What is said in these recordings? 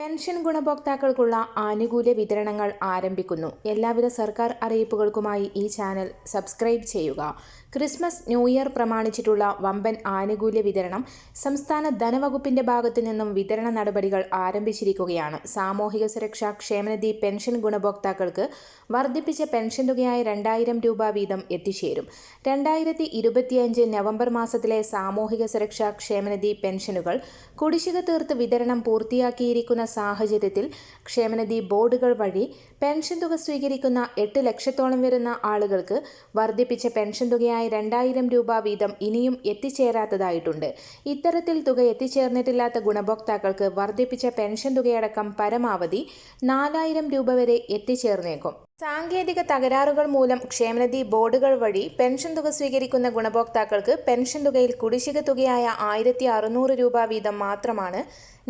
Pension ഗുണഭോക്താക്കൾക്കുള്ള ആനുകൂല്യ വിതരണങ്ങൾ ആരംഭിക്കുന്നു. എല്ലാവിധ സർക്കാർ അറിയിപ്പുകൾക്കുമായി ഈ ചാനൽ സബ്സ്ക്രൈബ് ചെയ്യുക. ക്രിസ്മസ് ന്യൂ ഇയർ പ്രമാണിച്ചിട്ടുള്ള വമ്പൻ ആനുകൂല്യ വിതരണം സംസ്ഥാന ധനവകുപ്പിന്റെ ഭാഗത്തു നിന്നും വിതരണ നടപടികൾ ആരംഭിച്ചിരിക്കുകയാണ്. സാമൂഹിക സുരക്ഷാ ക്ഷേമനിധി പെൻഷൻ ഗുണഭോക്താക്കൾക്ക് വർദ്ധിപ്പിച്ച പെൻഷൻ തുകയായ രണ്ടായിരം രൂപ വീതം എത്തിച്ചേരും. രണ്ടായിരത്തി ഇരുപത്തിയഞ്ച് നവംബർ മാസത്തിലെ സാമൂഹിക സുരക്ഷാ ക്ഷേമനിധി പെൻഷനുകൾ കുടിശ്ശിക തീർത്ത് വിതരണം പൂർത്തിയാക്കിയിരിക്കുന്ന സാഹചര്യത്തിൽ ക്ഷേമനിധി ബോർഡുകൾ വഴി പെൻഷൻ തുക സ്വീകരിക്കുന്ന എട്ട് ലക്ഷത്തോളം വരുന്ന ആളുകൾക്ക് വർദ്ധിപ്പിച്ച പെൻഷൻ തുകയായ രണ്ടായിരം രൂപ വീതം ഇനിയും എത്തിച്ചേരാത്തതായിട്ടുണ്ട്. ഇത്തരത്തിൽ തുക എത്തിച്ചേർന്നിട്ടില്ലാത്ത ഗുണഭോക്താക്കൾക്ക് വർദ്ധിപ്പിച്ച പെൻഷൻ തുകയടക്കം പരമാവധി നാലായിരം രൂപ വരെ എത്തിച്ചേർന്നേക്കും. സാങ്കേതിക തകരാറുകൾ മൂലം ക്ഷേമനിധി ബോർഡുകൾ വഴി പെൻഷൻ തുക സ്വീകരിക്കുന്ന ഗുണഭോക്താക്കൾക്ക് പെൻഷൻ തുകയിൽ കുടിശ്ശിക തുകയായ ആയിരത്തി അറുന്നൂറ് രൂപ വീതം മാത്രമാണ്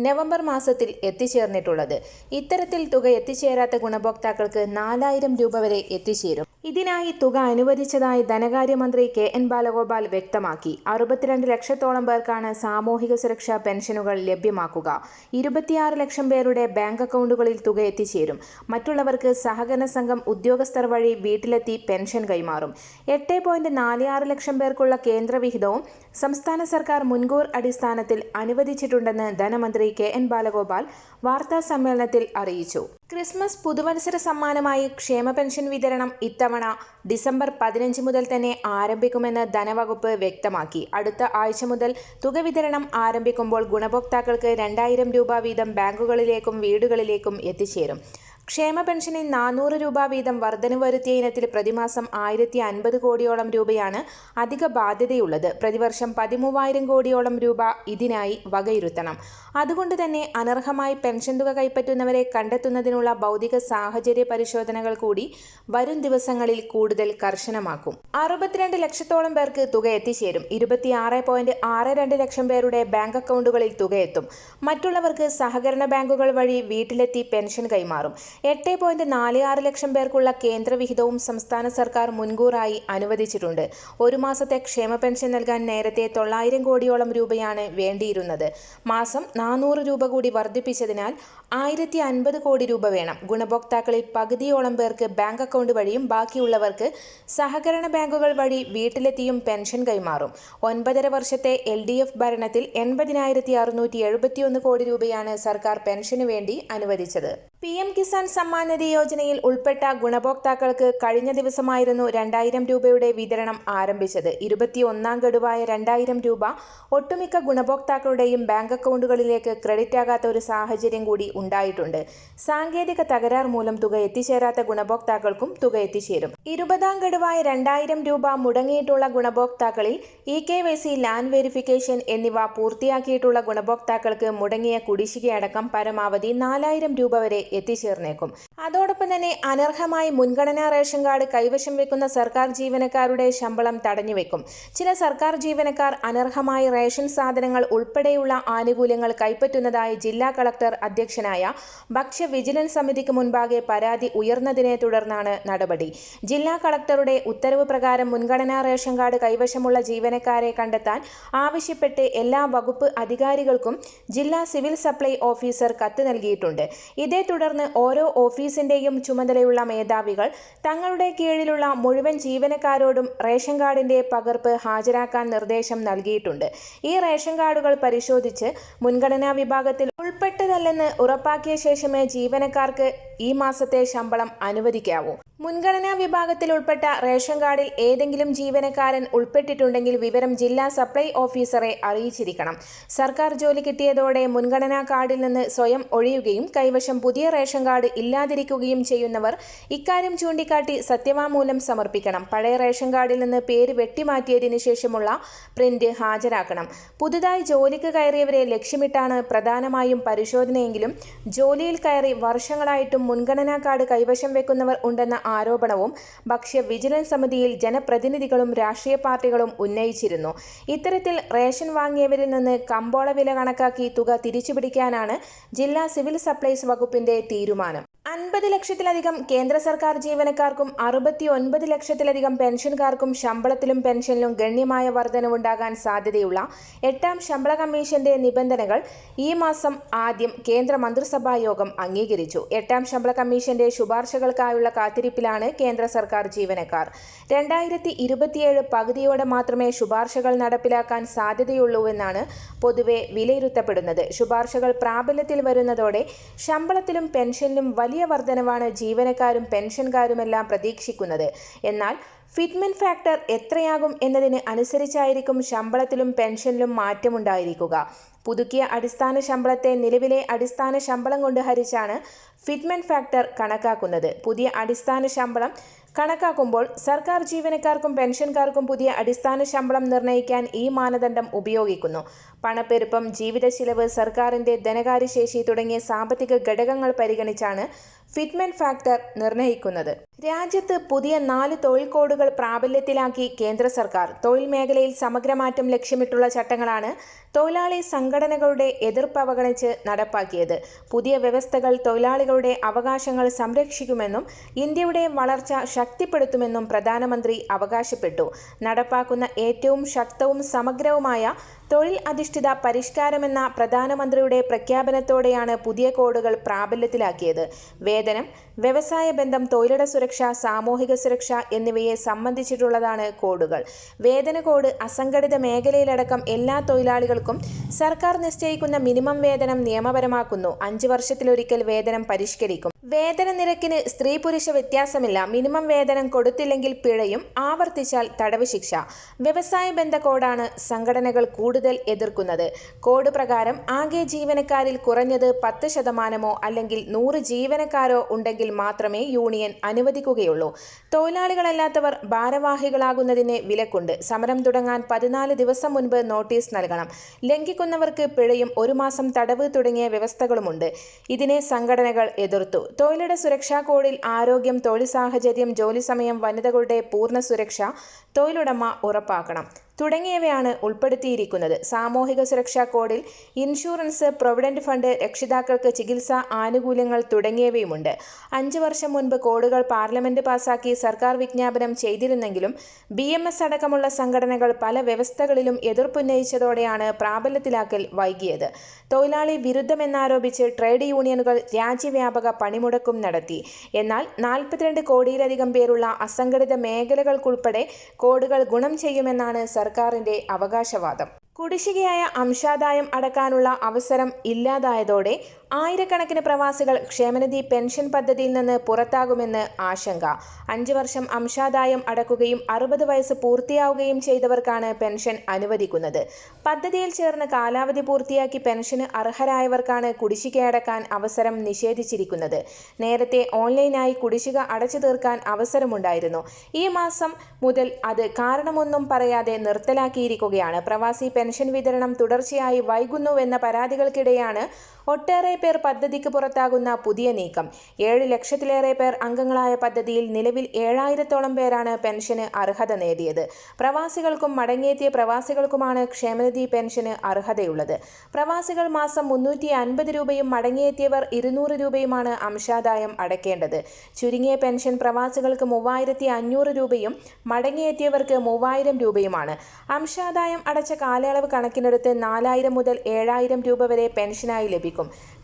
നവംബർ മാസത്തിൽ എത്തിച്ചേർന്നിട്ടുള്ളത്. ഇത്തരത്തിൽ തുക എത്തിച്ചേരാത്ത ഗുണഭോക്താക്കൾക്ക് നാലായിരം രൂപ വരെ എത്തിച്ചേരും. ഇതിനായി തുക അനുവദിച്ചതായി ധനകാര്യമന്ത്രി കെ എൻ ബാലഗോപാൽ വ്യക്തമാക്കി. അറുപത്തിരണ്ട് ലക്ഷത്തോളം പേർക്കാണ് സാമൂഹിക സുരക്ഷാ പെൻഷനുകൾ ലഭ്യമാക്കുക. ഇരുപത്തിയാറ് ലക്ഷം പേരുടെ ബാങ്ക് അക്കൗണ്ടുകളിൽ തുക എത്തിച്ചേരും. മറ്റുള്ളവർക്ക് സഹകരണ സംഘം ഉദ്യോഗസ്ഥർ വഴി വീട്ടിലെത്തി പെൻഷൻ കൈമാറും. എട്ട് പോയിന്റ് നാല് ആറ് ലക്ഷം പേർക്കുള്ള കേന്ദ്രവിഹിതവും സംസ്ഥാന സർക്കാർ മുൻകൂർ അടിസ്ഥാനത്തിൽ അനുവദിച്ചിട്ടുണ്ടെന്ന് ധനമന്ത്രി കെ എൻ ബാലഗോപാൽ വാർത്താ സമ്മേളനത്തിൽ അറിയിച്ചു. ക്രിസ്മസ് പുതുവത്സര സമ്മാനമായി ക്ഷേമ പെൻഷൻ വിതരണം ഇത്തവണ ഡിസംബർ പതിനഞ്ച് മുതൽ തന്നെ ആരംഭിക്കുമെന്ന് ധനവകുപ്പ് വ്യക്തമാക്കി. അടുത്ത ആഴ്ച മുതൽ തുക വിതരണം ആരംഭിക്കുമ്പോൾ ഗുണഭോക്താക്കൾക്ക് രണ്ടായിരം രൂപ വീതം ബാങ്കുകളിലേക്കും വീടുകളിലേക്കും എത്തിച്ചേരും. ക്ഷേമ പെൻഷനിൽ നാനൂറ് രൂപ വീതം വർധന വരുത്തിയ ഇനത്തിൽ പ്രതിമാസം ആയിരത്തി അൻപത് കോടിയോളം രൂപയാണ് അധിക ബാധ്യതയുള്ളത്. പ്രതിവർഷം പതിമൂവായിരം കോടിയോളം രൂപ ഇതിനായി വകയിരുത്തണം. അതുകൊണ്ട് തന്നെ അനർഹമായി പെൻഷൻ തുക കൈപ്പറ്റുന്നവരെ കണ്ടെത്തുന്നതിനുള്ള ഭൗതിക സാഹചര്യ പരിശോധനകൾ കൂടി വരും ദിവസങ്ങളിൽ കൂടുതൽ കർശനമാക്കും. അറുപത്തിരണ്ട് ലക്ഷത്തോളം പേർക്ക് തുക എത്തിച്ചേരും. ഇരുപത്തിയാറ് പോയിന്റ് ആറ് രണ്ട് ലക്ഷം പേരുടെ ബാങ്ക് അക്കൗണ്ടുകളിൽ തുക എത്തും. മറ്റുള്ളവർക്ക് സഹകരണ ബാങ്കുകൾ വഴി വീട്ടിലെത്തി പെൻഷൻ കൈമാറും. എട്ട് പോയിന്റ് നാല് ആറ് ലക്ഷം പേർക്കുള്ള കേന്ദ്രവിഹിതവും സംസ്ഥാന സർക്കാർ മുൻകൂറായി അനുവദിച്ചിട്ടുണ്ട്. ഒരു മാസത്തെ ക്ഷേമ പെൻഷൻ നൽകാൻ നേരത്തെ തൊള്ളായിരം കോടിയോളം രൂപയാണ് വേണ്ടിയിരുന്നത്. മാസം നാനൂറ് രൂപ കൂടി വർദ്ധിപ്പിച്ചതിനാൽ ആയിരത്തി അൻപത് കോടി രൂപ വേണം. ഗുണഭോക്താക്കളിൽ പകുതിയോളം പേർക്ക് ബാങ്ക് അക്കൗണ്ട് വഴിയും ബാക്കിയുള്ളവർക്ക് സഹകരണ ബാങ്കുകൾ വഴി വീട്ടിലെത്തിയും പെൻഷൻ കൈമാറും. ഒൻപതര വർഷത്തെ എൽ ഡി എഫ് ഭരണത്തിൽ എൺപതിനായിരത്തി അറുന്നൂറ്റി എഴുപത്തിയൊന്ന് കോടി രൂപയാണ് സർക്കാർ പെൻഷന് വേണ്ടി അനുവദിച്ചത്. പി എം കിസാൻ സമ്മാൻ നിധി യോജനയിൽ ഉൾപ്പെട്ട ഗുണഭോക്താക്കൾക്ക് കഴിഞ്ഞ ദിവസമായിരുന്നു രണ്ടായിരം രൂപയുടെ വിതരണം ആരംഭിച്ചത്. ഇരുപത്തിയൊന്നാം ഗഡുവായ രണ്ടായിരം രൂപ ഒട്ടുമിക്ക ഗുണഭോക്താക്കളുടെയും ബാങ്ക് അക്കൗണ്ടുകളിലേക്ക് ക്രെഡിറ്റ് ആകാത്ത ഒരു സാഹചര്യം കൂടി ഉണ്ടായിട്ടുണ്ട്. സാങ്കേതിക തകരാർ മൂലം തുക എത്തിച്ചേരാത്ത ഗുണഭോക്താക്കൾക്കും തുക എത്തിച്ചേരും. ഇരുപതാം ഗഡുവായ രണ്ടായിരം രൂപ മുടങ്ങിയിട്ടുള്ള ഗുണഭോക്താക്കളിൽ E K Y C land verification എന്നിവ പൂർത്തിയാക്കിയിട്ടുള്ള ഗുണഭോക്താക്കൾക്ക് മുടങ്ങിയ കുടിശ്ശികയടക്കം പരമാവധി നാലായിരം രൂപ വരെ എത്തിച്ചേർന്നേക്കും. അതോടൊപ്പം തന്നെ അനർഹമായി മുൻഗണനാ റേഷൻ കാർഡ് കൈവശം വെക്കുന്ന സർക്കാർ ജീവനക്കാരുടെ ശമ്പളം തടഞ്ഞുവെക്കും ചില സർക്കാർ ജീവനക്കാർ അനർഹമായി റേഷൻ സാധനങ്ങൾ ഉൾപ്പെടെയുള്ള ആനുകൂല്യങ്ങൾ കൈപ്പറ്റുന്നതായി ജില്ലാ കളക്ടർ അധ്യക്ഷനായ ഭക്ഷ്യ വിജിലൻസ് സമിതിക്ക് മുൻപാകെ പരാതി ഉയർന്നതിനെ തുടർന്നാണ് നടപടി. ജില്ലാ കളക്ടറുടെ ഉത്തരവ് പ്രകാരം മുൻഗണനാ റേഷൻ കാർഡ് കൈവശമുള്ള ജീവനക്കാരെ കണ്ടെത്താൻ ആവശ്യപ്പെട്ട് എല്ലാ വകുപ്പ് അധികാരികൾക്കും ജില്ലാ സിവിൽ സപ്ലൈ ഓഫീസർ കത്ത് നൽകിയിട്ടുണ്ട്. ഇതേ തുടർന്ന് ഓരോ ഓഫീസിന്റെയും ചുമതലയുള്ള മേധാവികൾ തങ്ങളുടെ കീഴിലുള്ള മുഴുവൻ ജീവനക്കാരോടും റേഷൻ കാർഡിന്റെ പകർപ്പ് ഹാജരാക്കാൻ നിർദ്ദേശം നൽകിയിട്ടുണ്ട്. ഈ റേഷൻ കാർഡുകൾ പരിശോധിച്ച് മുൻഗണനാ വിഭാഗത്തിൽ ഉൾപ്പെട്ടതല്ലെന്ന് ഉറപ്പാക്കിയ ശേഷമേ ജീവനക്കാർക്ക് ഈ മാസത്തെ ശമ്പളം അനുവദിക്കാവൂ. മുൻഗണനാ വിഭാഗത്തിൽ ഉൾപ്പെട്ട റേഷൻ കാർഡിൽ ഏതെങ്കിലും ജീവനക്കാരൻ ഉൾപ്പെട്ടിട്ടുണ്ടെങ്കിൽ വിവരം ജില്ലാ സപ്ലൈ ഓഫീസറെ അറിയിച്ചിരിക്കണം. സർക്കാർ ജോലി കിട്ടിയതോടെ മുൻഗണനാ കാർഡിൽ നിന്ന് സ്വയം ഒഴിയുകയും കൈവശം പുതിയ റേഷൻ കാർഡ് ഇല്ലാതിരിക്കുകയും ചെയ്യുന്നവർ ഇക്കാര്യം ചൂണ്ടിക്കാട്ടി സത്യവാങ്മൂലം സമർപ്പിക്കണം. പഴയ റേഷൻ കാർഡിൽ നിന്ന് പേര് വെട്ടിമാറ്റിയതിനു ശേഷമുള്ള പ്രിന്റ് ഹാജരാക്കണം. പുതുതായി ജോലിക്ക് കയറിയവരെ ലക്ഷ്യമിട്ടാണ് പ്രധാനമായും പരിശോധനയെങ്കിലും ജോലിയിൽ കയറി വർഷങ്ങളായിട്ടും മുൻഗണനാ കാർഡ് കൈവശം വെക്കുന്നവർ ഉണ്ടെന്ന ആരോപണവും ഭക്ഷ്യ വിജിലൻസ് സമിതിയിൽ ജനപ്രതിനിധികളും രാഷ്ട്രീയ പാർട്ടികളും ഉന്നയിച്ചിരുന്നു. ഇത്തരത്തിൽ റേഷൻ വാങ്ങിയവരിൽ നിന്ന് കമ്പോള വില കണക്കാക്കി തുക തിരിച്ചുപിടിക്കാനാണ് ജില്ലാ സിവിൽ സപ്ലൈസ് വകുപ്പിന്റെ തീരുമാനം. അൻപത് ലക്ഷത്തിലധികം കേന്ദ്ര സർക്കാർ ജീവനക്കാർക്കും അറുപത്തി ഒൻപത് ലക്ഷത്തിലധികം പെൻഷൻകാർക്കും ശമ്പളത്തിലും പെൻഷനിലും ഗണ്യമായ വർധനവുണ്ടാകാൻ സാധ്യതയുള്ള എട്ടാം ശമ്പള കമ്മീഷന്റെ നിബന്ധനകൾ ഈ മാസം ആദ്യം കേന്ദ്ര മന്ത്രിസഭാ യോഗം അംഗീകരിച്ചു. എട്ടാം ശമ്പള കമ്മീഷന്റെ ശുപാർശകൾക്കായുള്ള കാത്തിരിപ്പിലാണ് കേന്ദ്ര സർക്കാർ ജീവനക്കാർ. രണ്ടായിരത്തി ഇരുപത്തിയേഴ് പകുതിയോടെ മാത്രമേ ശുപാർശകൾ നടപ്പിലാക്കാൻ സാധ്യതയുള്ളൂവെന്നാണ് പൊതുവെ വിലയിരുത്തപ്പെടുന്നത്. ശുപാർശകൾ പ്രാബല്യത്തിൽ വരുന്നതോടെ ശമ്പളത്തിലും പെൻഷനിലും വർധനവാണ് ജീവനക്കാരും പെൻഷൻകാരുമെല്ലാം പ്രതീക്ഷിക്കുന്നത്. എന്നാൽ ഫിറ്റ്മെന്റ് ഫാക്ടർ എത്രയാകും എന്നതിന് അനുസരിച്ചായിരിക്കും ശമ്പളത്തിലും പെൻഷനിലും മാറ്റമുണ്ടായിരിക്കുക. പുതുക്കിയ അടിസ്ഥാന ശമ്പളത്തെ നിലവിലെ അടിസ്ഥാന ശമ്പളം കൊണ്ട് ഹരിച്ചാണ് ഫിറ്റ്മെന്റ് ഫാക്ടർ കണക്കാക്കുന്നത്. പുതിയ അടിസ്ഥാന ശമ്പളം കണക്കാക്കുമ്പോൾ സർക്കാർ ജീവനക്കാർക്കും പെൻഷൻകാർക്കും പുതിയ അടിസ്ഥാന ശമ്പളം നിർണയിക്കാൻ ഈ മാനദണ്ഡം ഉപയോഗിക്കുന്നു. പണപ്പെരുപ്പം ജീവിത ചിലവ് സർക്കാരിന്റെ ധനകാര്യശേഷി തുടങ്ങിയ സാമ്പത്തിക ഘടകങ്ങൾ പരിഗണിച്ചാണ് ഫിറ്റ്മെന്റ് ഫാക്ടർ നിർണയിക്കുന്നത് രാജ്യത്ത് പുതിയ നാല് തൊഴിൽ കോഡുകൾ പ്രാബല്യത്തിലാക്കി കേന്ദ്ര സർക്കാർ. തൊഴിൽ മേഖലയിൽ സമഗ്രമാറ്റം ലക്ഷ്യമിട്ടുള്ള ചട്ടങ്ങളാണ് തൊഴിലാളി സംഘടനകളുടെ എതിർപ്പ് അവഗണിച്ച് നടപ്പാക്കിയത്. പുതിയ വ്യവസ്ഥകൾ തൊഴിലാളികളുടെ അവകാശങ്ങൾ സംരക്ഷിക്കുമെന്നും ഇന്ത്യയുടെ വളർച്ച ശക്തിപ്പെടുത്തുമെന്നും പ്രധാനമന്ത്രി അവകാശപ്പെട്ടു. നടപ്പാക്കുന്ന ഏറ്റവും ശക്തവും സമഗ്രവുമായ തൊഴിൽ അധിഷ്ഠിത പരിഷ്കാരമെന്ന പ്രധാനമന്ത്രിയുടെ പ്രഖ്യാപനത്തോടെയാണ് പുതിയ കോഡുകൾ പ്രാബല്യത്തിലാക്കിയത്. വേതനം വ്യവസായ ബന്ധം തൊഴിലിട സുരക്ഷ സാമൂഹിക സുരക്ഷ എന്നിവയെ സംബന്ധിച്ചിട്ടുള്ളതാണ് കോഡുകൾ. വേതന കോഡ് അസംഘടിത മേഖലയിലടക്കം എല്ലാ തൊഴിലാളികൾക്കും സർക്കാർ നിശ്ചയിക്കുന്ന മിനിമം വേതനം നിയമപരമാക്കുന്നു. അഞ്ച് വർഷത്തിലൊരിക്കൽ വേതനം പരിഷ്കരിക്കും. വേതന നിരക്കിന് സ്ത്രീ പുരുഷ വ്യത്യാസമില്ല. മിനിമം വേതനം കൊടുത്തില്ലെങ്കിൽ പിഴയും ആവർത്തിച്ചാൽ തടവ് ശിക്ഷ. വ്യവസായ ബന്ധ കോഡാണ് സംഘടനകൾ കൂടുതൽ എതിർക്കുന്നത്. കോഡ് പ്രകാരം ആകെ ജീവനക്കാരിൽ കുറഞ്ഞത് പത്ത് ശതമാനമോ അല്ലെങ്കിൽ നൂറ് ജീവനക്കാരോ ഉണ്ടെങ്കിൽ മാത്രമേ യൂണിയൻ അനുവദിക്കുകയുള്ളൂ. തൊഴിലാളികളല്ലാത്തവർ ഭാരവാഹികളാകുന്നതിന് വിലക്കുണ്ട്. സമരം തുടങ്ങാൻ പതിനാല് ദിവസം മുൻപ് നോട്ടീസ് നൽകണം. ലംഘിക്കുന്നവർക്ക് പിഴയും ഒരു മാസം തടവ് തുടങ്ങിയ വ്യവസ്ഥകളുമുണ്ട്. ഇതിനെ സംഘടനകൾ എതിർത്തു. തൊഴിലിട സുരക്ഷാ കോഡിൽ ആരോഗ്യം തൊഴിൽ സാഹചര്യം ജോലി സമയം വനിതകളുടെ പൂർണ സുരക്ഷ തൊഴിലുടമ ഉറപ്പാക്കണം. തുടങ്ങിയവയാണ് ഉൾപ്പെടുത്തിയിരിക്കുന്നത്. സാമൂഹിക സുരക്ഷാ കോഡിൽ ഇൻഷുറൻസ് പ്രൊവിഡന്റ് ഫണ്ട് രക്ഷിതാക്കൾക്ക് ചികിത്സാ ആനുകൂല്യങ്ങൾ തുടങ്ങിയവയുമുണ്ട്. അഞ്ചു വർഷം മുൻപ് കോഡുകൾ പാർലമെന്റ് പാസാക്കി സർക്കാർ വിജ്ഞാപനം ചെയ്തിരുന്നെങ്കിലും ബി അടക്കമുള്ള സംഘടനകൾ പല വ്യവസ്ഥകളിലും എതിർപ്പുന്നയിച്ചതോടെയാണ് പ്രാബല്യത്തിലാക്കൽ വൈകിയത്. തൊഴിലാളി വിരുദ്ധമെന്നാരോപിച്ച് ട്രേഡ് യൂണിയനുകൾ രാജ്യവ്യാപക പണിമുടക്കും നടത്തി. എന്നാൽ നാൽപ്പത്തിരണ്ട് കോടിയിലധികം പേരുള്ള അസംഘടിത മേഖലകൾക്കുൾപ്പെടെ കോഡുകൾ ഗുണം ചെയ്യുമെന്നാണ് സർക്കാരിന്റെ അവകാശവാദം. കുടിശ്ശികയായ അംശാദായം അടക്കാനുള്ള അവസരം ഇല്ലാതായതോടെ ആയിരക്കണക്കിന് പ്രവാസികൾ ക്ഷേമനിധി പെൻഷൻ പദ്ധതിയിൽ നിന്ന് പുറത്താകുമെന്ന് ആശങ്ക. അഞ്ച് വർഷം അംശാദായം അടക്കുകയും അറുപത് വയസ്സ് പൂർത്തിയാവുകയും ചെയ്തവർക്കാണ് പെൻഷൻ അനുവദിക്കുന്നത്. പദ്ധതിയിൽ ചേർന്ന് കാലാവധി പൂർത്തിയാക്കി പെൻഷന് അർഹരായവർക്കാണ് കുടിശ്ശിക അടക്കാൻ അവസരം നിഷേധിച്ചിരിക്കുന്നത്. നേരത്തെ ഓൺലൈനായി കുടിശ്ശിക അടച്ചു തീർക്കാൻ അവസരമുണ്ടായിരുന്നു. ഈ മാസം മുതൽ അത് കാരണമൊന്നും പറയാതെ നിർത്തലാക്കിയിരിക്കുകയാണ് പ്രവാസി പെൻഷൻ വിതരണം തുടർച്ചയായി വൈകുന്നുവെന്ന പരാതികൾക്കിടെയാണ് ഒട്ടേറെ പേർ പദ്ധതിക്ക് പുറത്താകുന്ന പുതിയ നീക്കം. ഏഴ് ലക്ഷത്തിലേറെ പേർ അംഗങ്ങളായ പദ്ധതിയിൽ നിലവിൽ ഏഴായിരത്തോളം പേരാണ് പെൻഷന് അർഹത നേടിയത്. പ്രവാസികൾക്കും മടങ്ങിയെത്തിയ പ്രവാസികൾക്കുമാണ് ക്ഷേമനിധി പെൻഷന് അർഹതയുള്ളത്. പ്രവാസികൾ മാസം മുന്നൂറ്റി അൻപത് രൂപയും മടങ്ങിയെത്തിയവർ ഇരുന്നൂറ് രൂപയുമാണ് അംശാദായം അടയ്ക്കേണ്ടത് ചുരുങ്ങിയ പെൻഷൻ പ്രവാസികൾക്ക് മൂവായിരത്തി അഞ്ഞൂറ് രൂപയും മടങ്ങിയെത്തിയവർക്ക് മൂവായിരം രൂപയുമാണ്. അംശാദായം അടച്ച കാലയളവ് കണക്കിനെടുത്ത് നാലായിരം മുതൽ ഏഴായിരം രൂപ വരെ പെൻഷനായി ലഭിക്കും.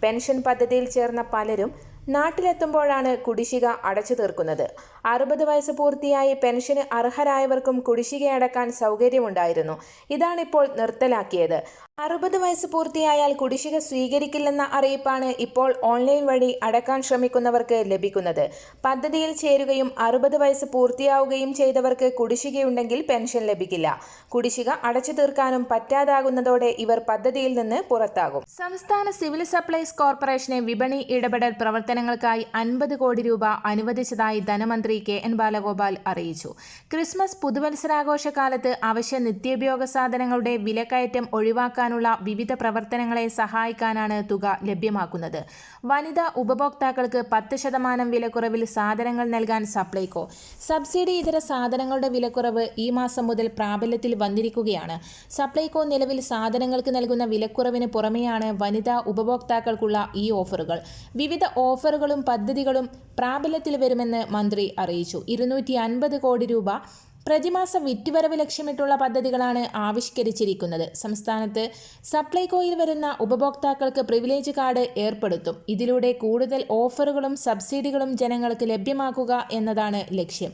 പെൻഷൻ പദ്ധതിയിൽ ചേർന്ന പലരും നാട്ടിലെത്തുമ്പോഴാണ് കുടിശ്ശിക അടച്ചു തീർക്കുന്നത്. അറുപത് വയസ്സ് പൂർത്തിയായി പെൻഷന് അർഹരായവർക്കും കുടിശ്ശിക അടക്കാൻ സൗകര്യമുണ്ടായിരുന്നു. ഇതാണിപ്പോൾ നിർത്തലാക്കിയത്. അറുപത് വയസ്സ് പൂർത്തിയായാൽ കുടിശ്ശിക സ്വീകരിക്കില്ലെന്ന അറിയിപ്പാണ് ഇപ്പോൾ ഓൺലൈൻ വഴി അടക്കാൻ ശ്രമിക്കുന്നവർക്ക് ലഭിക്കുന്നത്. പദ്ധതിയിൽ ചേരുകയും അറുപത് വയസ്സ് പൂർത്തിയാവുകയും ചെയ്തവർക്ക് കുടിശ്ശികയുണ്ടെങ്കിൽ പെൻഷൻ ലഭിക്കില്ല. കുടിശ്ശിക അടച്ചു തീർക്കാനും പറ്റാതാകുന്നതോടെ ഇവർ പദ്ധതിയിൽ നിന്ന് പുറത്താകും. സംസ്ഥാന സിവിൽ സപ്ലൈസ് കോർപ്പറേഷനെ വിപണി ഇടപെടൽ പ്രവർത്തനങ്ങൾക്കായി അൻപത് കോടി രൂപ അനുവദിച്ചതായി ധനമന്ത്രി കെ എൻ ബാലഗോപാൽ അറിയിച്ചു. ക്രിസ്മസ് പുതുവത്സരാഘോഷ കാലത്ത് അവശ്യ നിത്യോപയോഗ സാധനങ്ങളുടെ വിലക്കയറ്റം ഒഴിവാക്കാനുള്ള വിവിധ പ്രവർത്തനങ്ങളെ സഹായിക്കാനാണ് തുക ലഭ്യമാക്കുന്നത്. വനിതാ ഉപഭോക്താക്കൾക്ക് പത്ത് ശതമാനം വിലക്കുറവിൽ സാധനങ്ങൾ നൽകാൻ സപ്ലൈകോ. സബ്സിഡി ഇതര സാധനങ്ങളുടെ വിലക്കുറവ് ഈ മാസം മുതൽ പ്രാബല്യത്തിൽ വന്നിരിക്കുകയാണ്. സപ്ലൈകോ നിലവിൽ സാധനങ്ങൾക്ക് നൽകുന്ന വിലക്കുറവിന് പുറമെയാണ് വനിതാ ഉപഭോക്താക്കൾക്കുള്ള ഈ ഓഫറുകൾ. വിവിധ ഓഫറുകളും പദ്ധതികളും പ്രാബല്യത്തിൽ വരുമെന്ന് മന്ത്രി അറിയിച്ചു ഇരുന്നൂറ്റി അൻപത് കോടി രൂപ പ്രതിമാസ വിറ്റുവരവ് ലക്ഷ്യമിട്ടുള്ള പദ്ധതികളാണ് ആവിഷ്കരിച്ചിരിക്കുന്നത്. സംസ്ഥാനത്ത് സപ്ലൈകോയിൽ വരുന്ന ഉപഭോക്താക്കൾക്ക് പ്രിവിലേജ് കാർഡ് ഏർപ്പെടുത്തും. ഇതിലൂടെ കൂടുതൽ ഓഫറുകളും സബ്സിഡികളും ജനങ്ങൾക്ക് ലഭ്യമാക്കുക എന്നതാണ് ലക്ഷ്യം.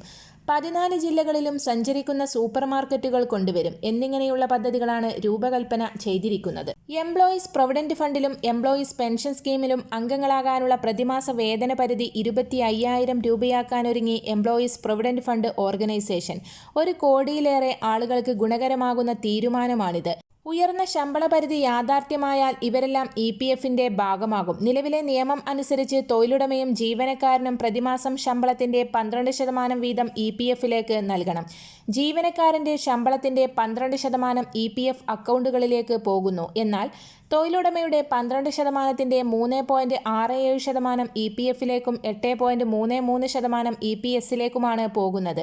പതിനാല് ജില്ലകളിലും സഞ്ചരിക്കുന്ന സൂപ്പർ മാർക്കറ്റുകൾ കൊണ്ടുവരും. എന്നിങ്ങനെയുള്ള പദ്ധതികളാണ് രൂപകൽപ്പന ചെയ്തിരിക്കുന്നത്. എംപ്ലോയീസ് പ്രൊവിഡന്റ് ഫണ്ടിലും എംപ്ലോയീസ് പെൻഷൻ സ്കീമിലും അംഗങ്ങളാകാനുള്ള പ്രതിമാസ വേതന പരിധി ഇരുപത്തി അയ്യായിരം രൂപയാക്കാനൊരുങ്ങി എംപ്ലോയീസ് പ്രൊവിഡന്റ് ഫണ്ട് ഓർഗനൈസേഷൻ. ഒരു കോടിയിലേറെ ആളുകൾക്ക് ഗുണകരമാകുന്ന തീരുമാനമാണിത്. ഉയർന്ന ശമ്പള പരിധി യാഥാർത്ഥ്യമായാൽ ഇവരെല്ലാം ഇ പി എഫിന്റെ ഭാഗമാകും. നിലവിലെ നിയമം അനുസരിച്ച് തൊഴിലുടമയും ജീവനക്കാരനും പ്രതിമാസം ശമ്പളത്തിന്റെ പന്ത്രണ്ട് ശതമാനം വീതം ഇ പി എഫിലേക്ക് നൽകണം. ജീവനക്കാരന്റെ ശമ്പളത്തിന്റെ പന്ത്രണ്ട് ശതമാനം ഇ പി എഫ് അക്കൗണ്ടുകളിലേക്ക് പോകുന്നു. എന്നാൽ തൊഴിലുടമയുടെ പന്ത്രണ്ട് ശതമാനത്തിന്റെ മൂന്ന് പോയിന്റ് ആറ് ഏഴ് ശതമാനം ഇ പി എഫിലേക്കും എട്ട് പോയിന്റ് മൂന്ന് മൂന്ന് ശതമാനം ഇ പി എസിലേക്കുമാണ് പോകുന്നത്.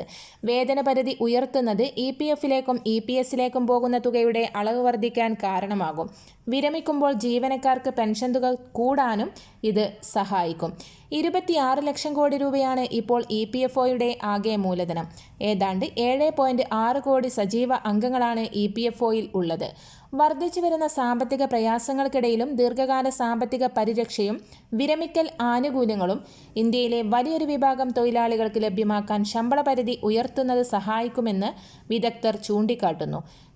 വേതന പരിധി ഉയർത്തുന്നത് ഇ പി എഫിലേക്കും ഇ പി എസിലേക്കും പോകുന്ന തുകയുടെ അളവ് വർദ്ധിക്കാൻ കാരണമാകും. വിരമിക്കുമ്പോൾ ജീവനക്കാർക്ക് പെൻഷൻ തുക കൂടാനും ഇത് സഹായിക്കും. ഇരുപത്തിയാറ് ലക്ഷം കോടി രൂപയാണ് ഇപ്പോൾ ഇ പി എഫ് ഒയുടെ ആകെ മൂലധനം. ഏതാണ്ട് ഏഴ് പോയിന്റ് ആറ് കോടി സജീവ അംഗങ്ങളാണ് ഇ പി എഫ് ഒയിൽ ഉള്ളത്. വർദ്ധിച്ചു വരുന്ന സാമ്പത്തിക പ്രയാസങ്ങൾക്കിടയിലും ദീർഘകാല സാമ്പത്തിക പരിരക്ഷയും വിരമിക്കൽ ആനുകൂല്യങ്ങളും ഇന്ത്യയിലെ വലിയൊരു വിഭാഗം തൊഴിലാളികൾക്ക് ലഭ്യമാക്കാൻ ശമ്പള പരിധി ഉയർത്തുന്നത് സഹായിക്കുമെന്ന് വിദഗ്ധർ ചൂണ്ടിക്കാട്ടുന്നു.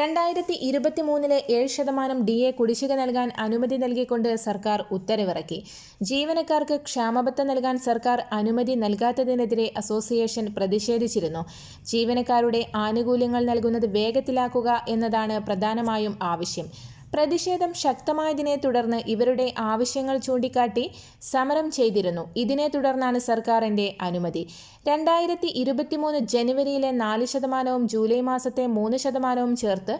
രണ്ടായിരത്തി ഇരുപത്തി മൂന്നിലെ ഏഴ് ശതമാനം ഡി എ കുടിശ്ശിക നൽകാൻ അനുമതി നൽകിക്കൊണ്ട് സർക്കാർ ഉത്തരവിറക്കി. ജീവനക്കാർക്ക് ക്ഷാമബത്ത നൽകാൻ സർക്കാർ അനുമതി നൽകാത്തതിനെതിരെ അസോസിയേഷൻ പ്രതിഷേധിച്ചിരുന്നു. ജീവനക്കാരുടെ ആനുകൂല്യങ്ങൾ നൽകുന്നത് വേഗത്തിലാക്കുക എന്നതാണ് പ്രധാനമായും ആവശ്യം. പ്രതിഷേധം ശക്തമായതിനെ തുടർന്ന് ഇവരുടെ ആവശ്യങ്ങൾ ചൂണ്ടിക്കാട്ടി സമരം ചെയ്തിരുന്നു. ഇതിനെ തുടർന്നാണ് സർക്കാരിന്റെ അനുമതി. രണ്ടായിരത്തി ഇരുപത്തിമൂന്ന് ജനുവരിയിലെ നാല് ശതമാനവും ജൂലൈ മാസത്തെ മൂന്ന് ശതമാനവും ചേർത്ത്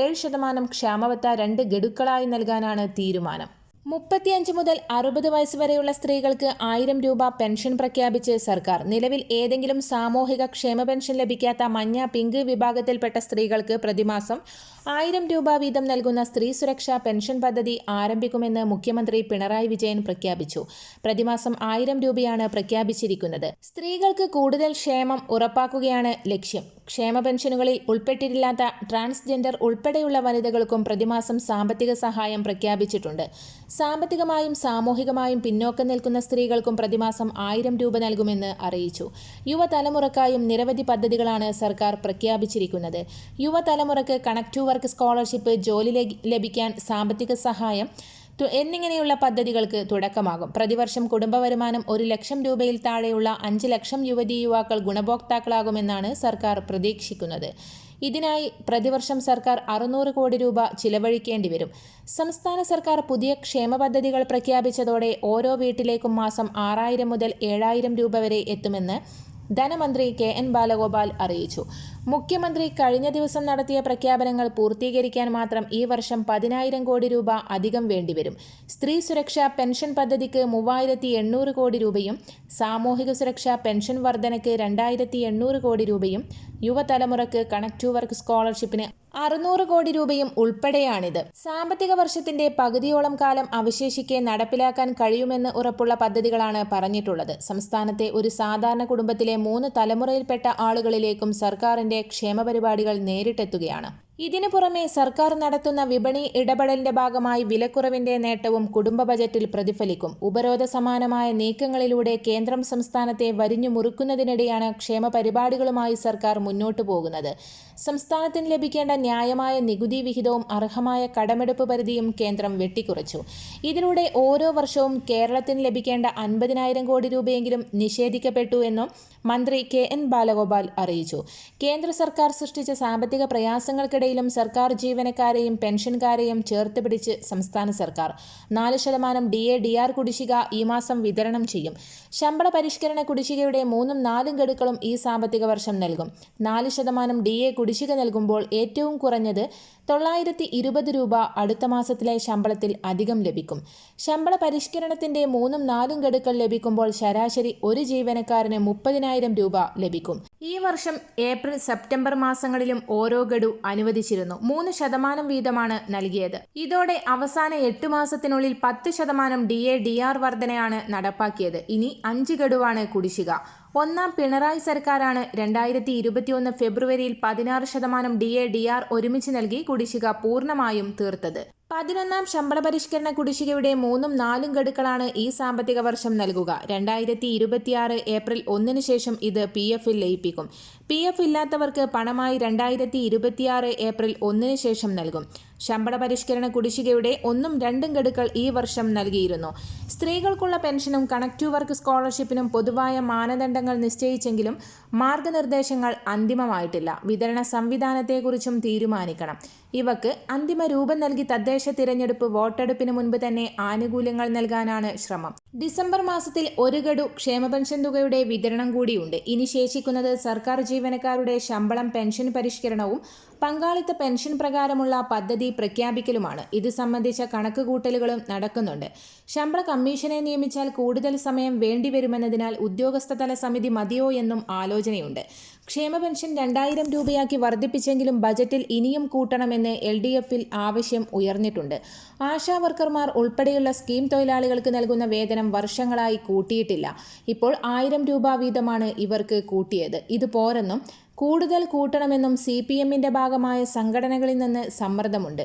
ഏഴ് ശതമാനം ക്ഷാമബത്ത രണ്ട് ഗഡുക്കളായി നൽകാനാണ് തീരുമാനം. മുപ്പത്തിയഞ്ച് മുതൽ അറുപത് വയസ്സ് വരെയുള്ള സ്ത്രീകൾക്ക് ആയിരം രൂപ പെൻഷൻ പ്രഖ്യാപിച്ച് സർക്കാർ. നിലവിൽ ഏതെങ്കിലും സാമൂഹിക ക്ഷേമ പെൻഷൻ ലഭിക്കാത്ത മഞ്ഞ പിങ്ക് വിഭാഗത്തിൽപ്പെട്ട സ്ത്രീകൾക്ക് പ്രതിമാസം ആയിരം രൂപ വീതം നൽകുന്ന സ്ത്രീ സുരക്ഷാ പെൻഷൻ പദ്ധതി ആരംഭിക്കുമെന്ന് മുഖ്യമന്ത്രി പിണറായി വിജയൻ പ്രഖ്യാപിച്ചു. പ്രതിമാസം ആയിരം രൂപയാണ് പ്രഖ്യാപിച്ചിരിക്കുന്നത്. സ്ത്രീകൾക്ക് കൂടുതൽ ക്ഷേമം ഉറപ്പാക്കുകയാണ് ലക്ഷ്യം. ക്ഷേമ പെൻഷനുകളിൽ ഉൾപ്പെട്ടിട്ടില്ലാത്ത ട്രാൻസ്ജെൻഡർ ഉൾപ്പെടെയുള്ള വനിതകൾക്കും പ്രതിമാസം സാമ്പത്തിക സഹായം പ്രഖ്യാപിച്ചിട്ടുണ്ട്. സാമ്പത്തികമായും സാമൂഹികമായും പിന്നോക്കം നിൽക്കുന്ന സ്ത്രീകൾക്കും പ്രതിമാസം ആയിരം രൂപ നൽകുമെന്ന് അറിയിച്ചു. യുവതലമുറക്കായും നിരവധി പദ്ധതികളാണ് സർക്കാർ പ്രഖ്യാപിച്ചിരിക്കുന്നത്. യുവതലമുറക്ക് കണക്ട് വർക്ക് സ്കോളർഷിപ്പ് ജോലി ലഭിക്കാൻ സാമ്പത്തിക സഹായം എന്നിങ്ങനെയുള്ള പദ്ധതികൾക്ക് തുടക്കമാകും. പ്രതിവർഷം കുടുംബ വരുമാനം ഒരു ലക്ഷം രൂപയിൽ താഴെയുള്ള അഞ്ച് ലക്ഷം യുവതി യുവാക്കൾ ഗുണഭോക്താക്കളാകുമെന്നാണ് സർക്കാർ പ്രതീക്ഷിക്കുന്നത്. ഇതിനായി പ്രതിവർഷം സർക്കാർ അറുന്നൂറ് കോടി രൂപ ചിലവഴിക്കേണ്ടി വരും. സംസ്ഥാന സർക്കാർ പുതിയ ക്ഷേമ പദ്ധതികൾ പ്രഖ്യാപിച്ചതോടെ ഓരോ വീട്ടിലേക്കും മാസം ആറായിരം മുതൽ ഏഴായിരം രൂപ വരെ എത്തുമെന്ന് ധനമന്ത്രി കെ എൻ ബാലഗോപാൽ അറിയിച്ചു. മുഖ്യമന്ത്രി കഴിഞ്ഞ ദിവസം നടത്തിയ പ്രഖ്യാപനങ്ങൾ പൂർത്തീകരിക്കാൻ മാത്രം ഈ വർഷം പതിനായിരം കോടി രൂപ അധികം വേണ്ടിവരും. സ്ത്രീ സുരക്ഷാ പെൻഷൻ പദ്ധതിക്ക് മൂവായിരത്തി എണ്ണൂറ് കോടി രൂപയും സാമൂഹിക സുരക്ഷാ പെൻഷൻ വർധനയ്ക്ക് രണ്ടായിരത്തി എണ്ണൂറ് കോടി രൂപയും യുവതലമുറക്ക് കണക്ട് ടു വർക്ക് സ്കോളർഷിപ്പിന് അറുന്നൂറ് കോടി രൂപയും ഉൾപ്പെടെയാണിത്. സാമ്പത്തിക വർഷത്തിന്റെ പകുതിയോളം കാലം അവശേഷിക്കെ നടപ്പിലാക്കാൻ കഴിയുമെന്ന് ഉറപ്പുള്ള പദ്ധതികളാണ് പറഞ്ഞിട്ടുള്ളത്. സംസ്ഥാനത്തെ ഒരു സാധാരണ കുടുംബത്തിലെ മൂന്ന് തലമുറയിൽപ്പെട്ട ആളുകളിലേക്കും സർക്കാരിന്റെ ക്ഷേമ പരിപാടികൾ നേരിട്ടെത്തുകയാണ് ഇതിനു പുറമെ സർക്കാർ നടത്തുന്ന വിപണി ഇടപെടലിന്റെ ഭാഗമായി വിലക്കുറവിന്റെ നേട്ടവും കുടുംബ ബജറ്റിൽ പ്രതിഫലിക്കും. ഉപരോധ സമാനമായ നീക്കങ്ങളിലൂടെ കേന്ദ്രം സംസ്ഥാനത്തെ വരിഞ്ഞു മുറുക്കുന്നതിനിടെയാണ് ക്ഷേമ പരിപാടികളുമായി സർക്കാർ മുന്നോട്ടു പോകുന്നത്. സംസ്ഥാനത്തിന് ലഭിക്കേണ്ട ന്യായമായ നികുതി വിഹിതവും അർഹമായ കടമെടുപ്പ് പരിധിയും കേന്ദ്രം വെട്ടിക്കുറച്ചു. ഇതിലൂടെ ഓരോ വർഷവും കേരളത്തിന് ലഭിക്കേണ്ട അൻപതിനായിരം കോടി രൂപയെങ്കിലും നിഷേധിക്കപ്പെട്ടു എന്നും മന്ത്രി കെ എൻ ബാലഗോപാൽ അറിയിച്ചു. കേന്ദ്ര സർക്കാർ സൃഷ്ടിച്ച സാമ്പത്തിക പ്രയാസങ്ങൾക്കിടയിൽ കുടിശ്ശികയിലും സർക്കാർ ജീവനക്കാരെയും പെൻഷൻകാരെയും ചേർത്ത് പിടിച്ച് സംസ്ഥാന സർക്കാർ. നാല് ശതമാനം ഡി എ ഡി ആർ കുടിശ്ശിക ഈ മാസം വിതരണം ചെയ്യും. ശമ്പള പരിഷ്കരണ കുടിശ്ശികയുടെ മൂന്നും നാലും ഗഡുക്കളും ഈ സാമ്പത്തിക വർഷം നൽകും. നാല് ശതമാനം ഡി എ കുടിശ്ശിക നൽകുമ്പോൾ ഏറ്റവും കുറഞ്ഞത് തൊള്ളായിരത്തി ഇരുപത് രൂപ അടുത്ത മാസത്തിലെ ശമ്പളത്തിൽ അധികം ലഭിക്കും. ശമ്പള പരിഷ്കരണത്തിന്റെ മൂന്നും നാലും ഗഡുക്കൾ ലഭിക്കുമ്പോൾ ശരാശരി ഒരു ജീവനക്കാരന് മുപ്പതിനായിരം രൂപ ലഭിക്കും. ഈ വർഷം ഏപ്രിൽ സെപ്റ്റംബർ മാസങ്ങളിലും ഓരോ ഗഡു അനുവദിച്ചിരുന്നു. മൂന്ന് ശതമാനം വീതമാണ് നൽകിയത്. ഇതോടെ അവസാന എട്ട് മാസത്തിനുള്ളിൽ പത്ത് ശതമാനം ഡി എ ഡി ആർ വർധനയാണ് നടപ്പാക്കിയത്. ഇനി അഞ്ച് ഗഡുവാണ് കുടിശ്ശിക. ഒന്നാം പിണറായി സർക്കാരാണ് രണ്ടായിരത്തി ഇരുപത്തിയൊന്ന് ഫെബ്രുവരിയിൽ പതിനാറ് ശതമാനം ഡി എ ഡി ആർ ഒരുമിച്ച് നൽകി കുടിശ്ശിക പൂർണമായും തീർത്തത്. പതിനൊന്നാം ശമ്പള പരിഷ്കരണ കുടിശ്ശികയുടെ മൂന്നും നാലും ഗഡുക്കളാണ് ഈ സാമ്പത്തിക വർഷം നൽകുക. രണ്ടായിരത്തി ഇരുപത്തിയാറ് ഏപ്രിൽ ഒന്നിന് ശേഷം ഇത് പി എഫിൽ ലയിപ്പിക്കും. പി എഫ് ഇല്ലാത്തവർക്ക് പണമായി രണ്ടായിരത്തി ഇരുപത്തിയാറ് ഏപ്രിൽ ഒന്നിന് ശേഷം നൽകും. ശമ്പള പരിഷ്കരണ കുടിശ്ശികയുടെ ഒന്നും രണ്ടും ഗഡുക്കൾ ഈ വർഷം നൽകിയിരുന്നു. സ്ത്രീകൾക്കുള്ള പെൻഷനും കണക്റ്റീവ് വർക്ക് സ്കോളർഷിപ്പിനും പൊതുവായ മാനദണ്ഡങ്ങൾ നിശ്ചയിച്ചെങ്കിലും മാർഗനിർദ്ദേശങ്ങൾ അന്തിമമായിട്ടില്ല. വിതരണ സംവിധാനത്തെക്കുറിച്ചും തീരുമാനിക്കണം. ഇവക്ക് അന്തിമ രൂപം നൽകി തദ്ദേശ തിരഞ്ഞെടുപ്പ് വോട്ടെടുപ്പിന് മുൻപ് തന്നെ ആനുകൂല്യങ്ങൾ നൽകാനാണ് ശ്രമം. ഡിസംബർ മാസത്തിൽ ഒരു ഗഡു ക്ഷേമ പെൻഷൻ തുകയുടെ വിതരണം കൂടിയുണ്ട്. ഇനി ശേഷിക്കുന്നത് സർക്കാർ ജീവനക്കാരുടെ ശമ്പളം പെൻഷൻ പരിഷ്കരണവും പങ്കാളിത്ത പെൻഷൻ പ്രകാരമുള്ള പദ്ധതി പ്രഖ്യാപിക്കലുമാണ്. ഇത് സംബന്ധിച്ച കണക്കുകൂട്ടലുകളും നടക്കുന്നുണ്ട്. ശമ്പള കമ്മീഷനെ നിയമിച്ചാൽ കൂടുതൽ സമയം വേണ്ടിവരുമെന്നതിനാൽ ഉദ്യോഗസ്ഥതല സമിതി മതിയോ എന്നും ആലോചനയുണ്ട്. ക്ഷേമ പെൻഷൻ രണ്ടായിരം രൂപയാക്കി വർദ്ധിപ്പിച്ചെങ്കിലും ബജറ്റിൽ ഇനിയും കൂട്ടണമെന്ന് എൽ ഡി എഫിൽ ആവശ്യം ഉയർന്നിട്ടുണ്ട്. ആശാ വർക്കർമാർ ഉൾപ്പെടെയുള്ള സ്കീം തൊഴിലാളികൾക്ക് നൽകുന്ന വേതനം വർഷങ്ങളായി കൂട്ടിയിട്ടില്ല. ഇപ്പോൾ ആയിരം രൂപ വീതമാണ് ഇവർക്ക് കൂട്ടിയത്. ഇത് പോരെന്നും കൂടുതൽ കൂട്ടണമെന്നും സി പി എമ്മിന്റെ ഭാഗമായ സംഘടനകളിൽ നിന്ന് സമ്മർദ്ദമുണ്ട്.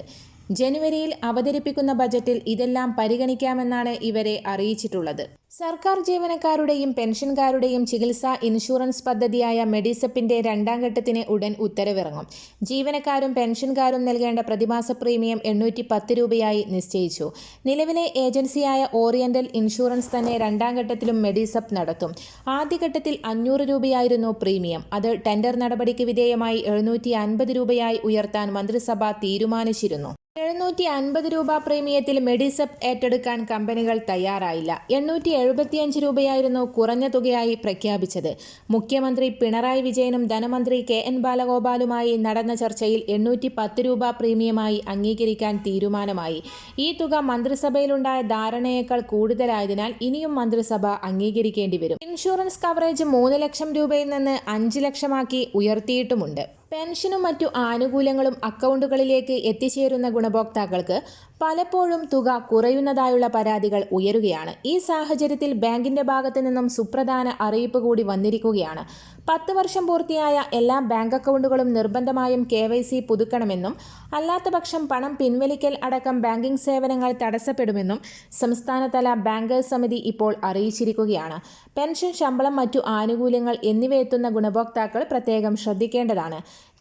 ജനുവരിയിൽ അവതരിപ്പിക്കുന്ന ബജറ്റിൽ ഇതെല്ലാം പരിഗണിക്കാമെന്നാണ് ഇവരെ അറിയിച്ചിട്ടുള്ളത്. സർക്കാർ ജീവനക്കാരുടെയും പെൻഷൻകാരുടെയും ചികിത്സാ ഇൻഷുറൻസ് പദ്ധതിയായ മെഡിസപ്പിന്റെ രണ്ടാം ഘട്ടത്തിന് ഉടൻ ഉത്തരവിറങ്ങും. ജീവനക്കാരും പെൻഷൻകാരും നൽകേണ്ട പ്രതിമാസ പ്രീമിയം എണ്ണൂറ്റി പത്ത് രൂപയായി നിശ്ചയിച്ചു. നിലവിലെ ഏജൻസിയായ ഓറിയന്റൽ ഇൻഷുറൻസ് തന്നെ രണ്ടാം ഘട്ടത്തിലും മെഡിസപ്പ് നടത്തും. ആദ്യഘട്ടത്തിൽ അഞ്ഞൂറ് രൂപയായിരുന്നു പ്രീമിയം. അത് ടെൻഡർ നടപടിക്ക് വിധേയമായി എഴുന്നൂറ്റി അൻപത് രൂപയായി ഉയർത്താൻ മന്ത്രിസഭ തീരുമാനിച്ചിരുന്നു. എഴുന്നൂറ്റി അൻപത് രൂപ പ്രീമിയത്തിൽ മെഡിസപ്പ് ഏറ്റെടുക്കാൻ കമ്പനികൾ തയ്യാറായില്ല. എണ്ണൂറ്റി എഴുപത്തിയഞ്ച് രൂപയായിരുന്നു കുറഞ്ഞ തുകയായി പ്രഖ്യാപിച്ചത്. മുഖ്യമന്ത്രി പിണറായി വിജയനും ധനമന്ത്രി കെ എൻ ബാലഗോപാലുമായി നടന്ന ചർച്ചയിൽ എണ്ണൂറ്റി പത്ത് രൂപ പ്രീമിയമായി അംഗീകരിക്കാൻ തീരുമാനമായി. ഈ തുക മന്ത്രിസഭയിലുണ്ടായ ധാരണയേക്കാൾ കൂടുതലായതിനാൽ ഇനിയും മന്ത്രിസഭ അംഗീകരിക്കേണ്ടി വരും. ഇൻഷുറൻസ് കവറേജ് മൂന്ന് ലക്ഷം രൂപയിൽ നിന്ന് അഞ്ച് ലക്ഷമാക്കി ഉയർത്തിയിട്ടുമുണ്ട്. പെൻഷനും മറ്റു ആനുകൂല്യങ്ങളും അക്കൗണ്ടുകളിലേക്ക് എത്തിച്ചേരുന്ന ഗുണഭോക്താക്കൾക്ക് പലപ്പോഴും തുക കുറയുന്നതായുള്ള പരാതികൾ ഉയരുകയാണ്. ഈ സാഹചര്യത്തിൽ ബാങ്കിന്റെ ഭാഗത്തു നിന്നും സുപ്രധാന അറിയിപ്പ് കൂടി വന്നിരിക്കുകയാണ്. പത്ത് വർഷം പൂർത്തിയായ എല്ലാ ബാങ്ക് അക്കൗണ്ടുകളും നിർബന്ധമായും കെ വൈ സി പുതുക്കണമെന്നും അല്ലാത്തപക്ഷം പണം പിൻവലിക്കൽ അടക്കം ബാങ്കിംഗ് സേവനങ്ങൾ തടസ്സപ്പെടുമെന്നും സംസ്ഥാനതല ബാങ്കേഴ്സ് സമിതി ഇപ്പോൾ അറിയിച്ചിരിക്കുകയാണ്. പെൻഷൻ ശമ്പളം മറ്റു ആനുകൂല്യങ്ങൾ എന്നിവയെത്തുന്ന ഗുണഭോക്താക്കൾ പ്രത്യേകം ശ്രദ്ധിക്കേണ്ടതാണ്.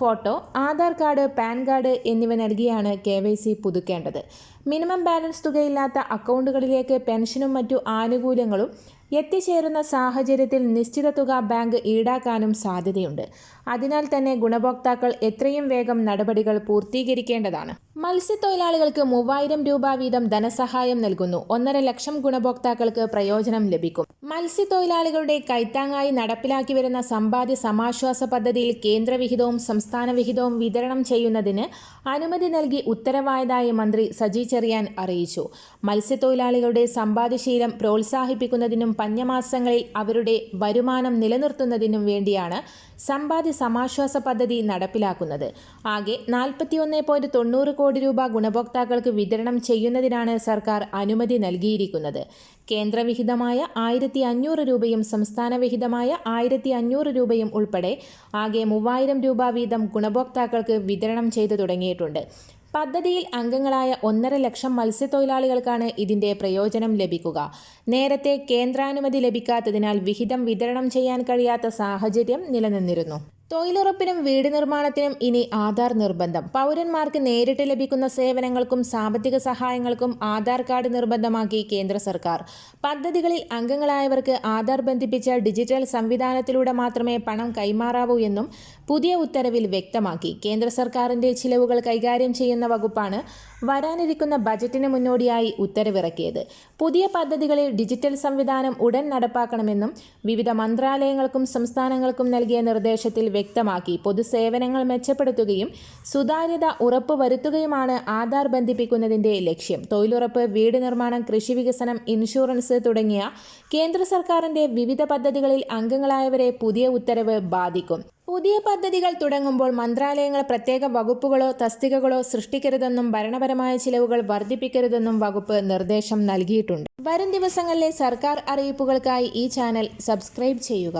Photo Aadhaar card pan card എന്നിവ നൽകിയാണ് കെ വൈ സി പുതുക്കേണ്ടത്. മിനിമം ബാലൻസ് തുകയില്ലാത്ത അക്കൗണ്ടുകളിലേക്ക് പെൻഷനും മറ്റു ആനുകൂല്യങ്ങളും എത്തിച്ചേരുന്ന സാഹചര്യത്തിൽ നിശ്ചിത തുക ബാങ്ക് ഈടാക്കാനും സാധ്യതയുണ്ട്. അതിനാൽ തന്നെ ഗുണഭോക്താക്കൾ എത്രയും വേഗം നടപടികൾ പൂർത്തീകരിക്കേണ്ടതാണ്. മത്സ്യത്തൊഴിലാളികൾക്ക് മൂവായിരം രൂപ വീതം ധനസഹായം നൽകുന്നു. ഒന്നര ലക്ഷം ഗുണഭോക്താക്കൾക്ക് പ്രയോജനം ലഭിക്കും. മത്സ്യത്തൊഴിലാളികളുടെ കൈത്താങ്ങായി നടപ്പിലാക്കി വരുന്ന സമ്പാദ്യ സമാശ്വാസ പദ്ധതിയിൽ കേന്ദ്രവിഹിതവും സംസ്ഥാന വിഹിതവും വിതരണം ചെയ്യുന്നതിന് അനുമതി നൽകി ഉത്തരവായതായി മന്ത്രി സജി ചെറിയാൻ അറിയിച്ചു. മത്സ്യത്തൊഴിലാളികളുടെ സമ്പാദ്യശീലം പ്രോത്സാഹിപ്പിക്കുന്നതിനും പഞ്ഞമാസങ്ങളിൽ അവരുടെ വരുമാനം നിലനിർത്തുന്നതിനും വേണ്ടിയാണ് സമ്പാദ്യ സമാശ്വാസ പദ്ധതി നടപ്പിലാക്കുന്നത്. ആകെ നാൽപ്പത്തിയൊന്ന് പോയിന്റ് തൊണ്ണൂറ് കോടി രൂപ ഗുണഭോക്താക്കൾക്ക് വിതരണം ചെയ്യുന്നതിനാണ് സർക്കാർ അനുമതി നൽകിയിരിക്കുന്നത്. കേന്ദ്രവിഹിതമായ ആയിരത്തി അഞ്ഞൂറ് രൂപയും സംസ്ഥാന വിഹിതമായ ആയിരത്തി അഞ്ഞൂറ് രൂപയും ഉൾപ്പെടെ ആകെ മൂവായിരം രൂപ വീതം ഗുണഭോക്താക്കൾക്ക് വിതരണം ചെയ്തു തുടങ്ങിയിട്ടുണ്ട്. പദ്ധതിയിൽ അംഗങ്ങളായ ഒന്നര ലക്ഷം മത്സ്യത്തൊഴിലാളികൾക്കാണ് ഇതിന്റെ പ്രയോജനം ലഭിക്കുക. നേരത്തെ കേന്ദ്രാനുമതി ലഭിക്കാത്തതിനാൽ വിഹിതം വിതരണം ചെയ്യാൻ കഴിയാത്ത സാഹചര്യം നിലനിന്നിരുന്നു. തൊഴിലുറപ്പിനും വീട് നിർമ്മാണത്തിനും ഇനി ആധാർ നിർബന്ധം. പൗരന്മാർക്ക് നേരിട്ട് ലഭിക്കുന്ന സേവനങ്ങൾക്കും സാമ്പത്തിക സഹായങ്ങൾക്കും ആധാർ കാർഡ് നിർബന്ധമാക്കി കേന്ദ്ര സർക്കാർ. പദ്ധതികളിൽ അംഗങ്ങളായവർക്ക് ആധാർ ബന്ധിപ്പിച്ച ഡിജിറ്റൽ സംവിധാനത്തിലൂടെ മാത്രമേ പണം കൈമാറാവൂ എന്നും പുതിയ ഉത്തരവിൽ വ്യക്തമാക്കി. കേന്ദ്ര സർക്കാരിന്റെ ചിലവുകൾ കൈകാര്യം ചെയ്യുന്ന വകുപ്പാണ് വരാനിരിക്കുന്ന ബജറ്റിന് മുന്നോടിയായി ഉത്തരവിറക്കിയത്. പുതിയ പദ്ധതികളിൽ ഡിജിറ്റൽ സംവിധാനം ഉടൻ നടപ്പാക്കണമെന്നും വിവിധ മന്ത്രാലയങ്ങൾക്കും സംസ്ഥാനങ്ങൾക്കും നൽകിയ നിർദ്ദേശത്തിൽ വ്യക്തമാക്കി പൊതുസേവനങ്ങൾ മെച്ചപ്പെടുത്തുകയും സുതാര്യത ഉറപ്പുവരുത്തുകയുമാണ് ആധാർ ബന്ധിപ്പിക്കുന്നതിന്റെ ലക്ഷ്യം. തൊഴിലുറപ്പ് വീട് നിർമ്മാണം കൃഷി വികസനം ഇൻഷുറൻസ് തുടങ്ങിയ കേന്ദ്ര സർക്കാരിന്റെ വിവിധ പദ്ധതികളിൽ അംഗങ്ങളായവരെ പുതിയ ഉത്തരവ് ബാധിക്കും. പുതിയ പദ്ധതികൾ തുടങ്ങുമ്പോൾ മന്ത്രാലയങ്ങൾ പ്രത്യേക വകുപ്പുകളോ തസ്തികകളോ സൃഷ്ടിക്കരുതെന്നും ഭരണപരമായ ചിലവുകൾ വർദ്ധിപ്പിക്കരുതെന്നും വകുപ്പ് നിർദ്ദേശം നൽകിയിട്ടുണ്ട്. വരും ദിവസങ്ങളിലെ സർക്കാർ അറിയിപ്പുകൾക്കായി ഈ ചാനൽ സബ്സ്ക്രൈബ് ചെയ്യുക.